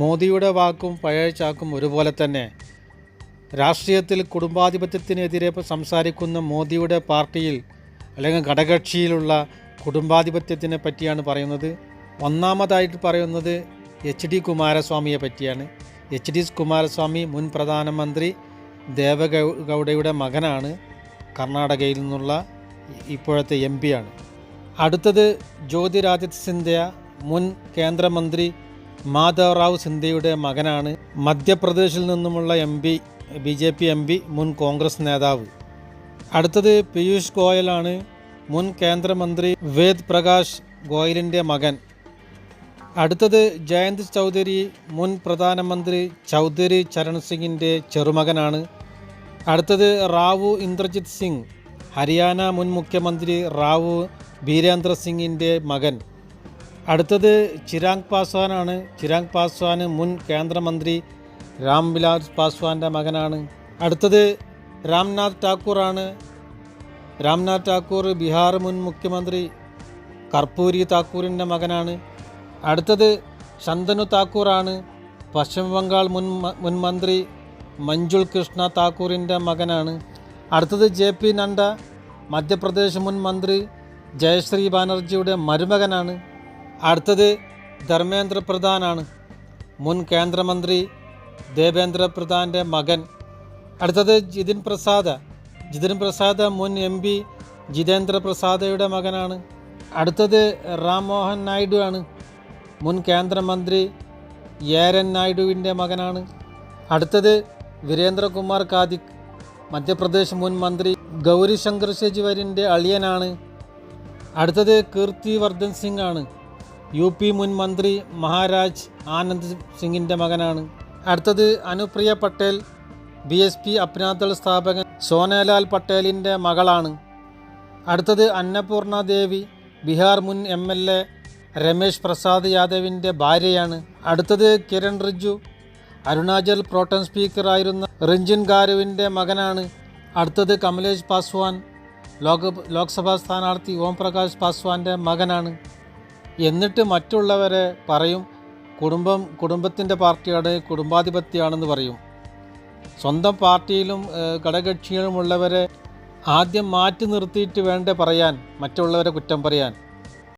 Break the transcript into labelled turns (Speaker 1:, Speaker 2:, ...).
Speaker 1: മോദിയുടെ വാക്കും പഴയ ചാക്കും ഒരുപോലെ തന്നെ. രാഷ്ട്രീയത്തിൽ കുടുംബാധിപത്യത്തിനെതിരെ സംസാരിക്കുന്ന മോദിയുടെ പാർട്ടിയിൽ അല്ലെങ്കിൽ ഘടകക്ഷിയിലുള്ള കുടുംബാധിപത്യത്തിനെ പറ്റിയാണ് പറയുന്നത്. ഒന്നാമതായിട്ട് പറയുന്നത് എച്ച് ഡി കുമാരസ്വാമിയെ പറ്റിയാണ്. എച്ച് ഡി കുമാരസ്വാമി മുൻ പ്രധാനമന്ത്രി ദേവഗൗഡയുടെ മകനാണ്. കർണാടകയിൽ നിന്നുള്ള ഇപ്പോഴത്തെ എം പിയാണ് അടുത്തത് ജ്യോതിരാദിത്യ സിന്ധ്യ മുൻ കേന്ദ്രമന്ത്രി മാധവ് റാവു സിന്ധ്യയുടെ മകനാണ് മധ്യപ്രദേശിൽ നിന്നുമുള്ള M P B J P M P മുൻ കോൺഗ്രസ് നേതാവ്. അടുത്തത് പീയൂഷ് ഗോയലാണ്. മുൻ കേന്ദ്രമന്ത്രി വേദ് പ്രകാശ് ഗോയലിന്റെ മകൻ. അടുത്തത് ജയന്ത് ചൗധരി മുൻ പ്രധാനമന്ത്രി ചൗധരി ചരൺ സിംഗിന്റെ ചെറുമകനാണ്. അടുത്തത് റാവു ഇന്ദ്രജിത് സിംഗ് ഹരിയാന മുൻ മുഖ്യമന്ത്രി റാവു ബീരേന്ദ്ര സിംഗിന്റെ മകൻ. അടുത്തത് ചിരാഗ് പാസ്വാനാണ്. ചിരാഗ് പാസ്വാൻ മുൻ കേന്ദ്രമന്ത്രി രാം വിലാസ് പാസ്വാന്റെ മകനാണ്. അടുത്തത് രാംനാഥ് ടാക്കൂറാണ്. രാംനാഥ് ഠാക്കൂർ ബീഹാർ മുൻ മുഖ്യമന്ത്രി കർപ്പൂരി താക്കൂറിന്റെ മകനാണ്. അടുത്തത് ശന്തനു താക്കൂറാണ്. പശ്ചിമ ബംഗാൾ മുൻ മുൻ മന്ത്രി മഞ്ജുൾ കൃഷ്ണ താക്കൂറിന്റെ മകനാണ്. അടുത്തത് ജെ പി നഡ്ഡ മധ്യപ്രദേശ് മുൻ മന്ത്രി ജയശ്രീ ബാനർജിയുടെ മരുമകനാണ്. അടുത്തത് ധർമ്മേന്ദ്ര പ്രധാനാണ്. മുൻ കേന്ദ്രമന്ത്രി ദേവേന്ദ്ര പ്രധാന്റെ മകൻ. അടുത്തത് ജിതിൻ പ്രസാദ്. ജിതിൻ പ്രസാദ് മുൻ എം പി ജിതേന്ദ്ര പ്രസാദയുടെ മകനാണ്. അടുത്തത് റാം മോഹൻ നായിഡു ആണ്. മുൻ കേന്ദ്രമന്ത്രി ഏരൻ നായിഡുവിന്റെ മകനാണ്. അടുത്തത് വീരേന്ദ്രകുമാർ കാദിക് മധ്യപ്രദേശ് മുൻ മന്ത്രി ഗൗരിശങ്കർ ശങ്കർ ശെജിവരിന്റെ അളിയനാണ്. അടുത്തത് കീർത്തി വർദ്ധൻ സിംഗ് ആണ്. യു പി മുൻ മന്ത്രി മഹാരാജ് ആനന്ദ് സിംഗിന്റെ മകനാണ്. അടുത്തത് Anupriya Patel B S P Apnadal സ്ഥാപകൻ സോനലാൽ പട്ടേലിന്റെ മകളാണ്. അടുത്തത് അന്നപൂർണ ദേവി ബീഹാർ മുൻ M L A Ramesh Prasad യാദവിന്റെ ഭാര്യയാണ്. അടുത്തത് കിരൺ റിജു അരുണാചൽ പ്രോട്ടൺ സ്പീക്കറായിരുന്ന റിഞ്ചിൻ ഗാരുവിന്റെ മകനാണ്. അടുത്തത് കമലേഷ് പാസ്വാൻ ലോക ലോക്സഭാ സ്ഥാനാർത്ഥി ഓം പ്രകാശ് പാസ്വാന്റെ മകനാണ്. എന്നിട്ട് മറ്റുള്ളവരെ പറയും കുടുംബം കുടുംബത്തിന്റെ പാർട്ടിയാണ് കുടുംബാധിപത്യമാണെന്ന് പറയും. സ്വന്തം പാർട്ടിയിലും ഘടകക്ഷികളുമുള്ളവരെ ആദ്യം മാറ്റി നിർത്തിയിട്ട് വേണ്ട പറയാൻ മറ്റുള്ളവരെ കുറ്റം പറയാൻ.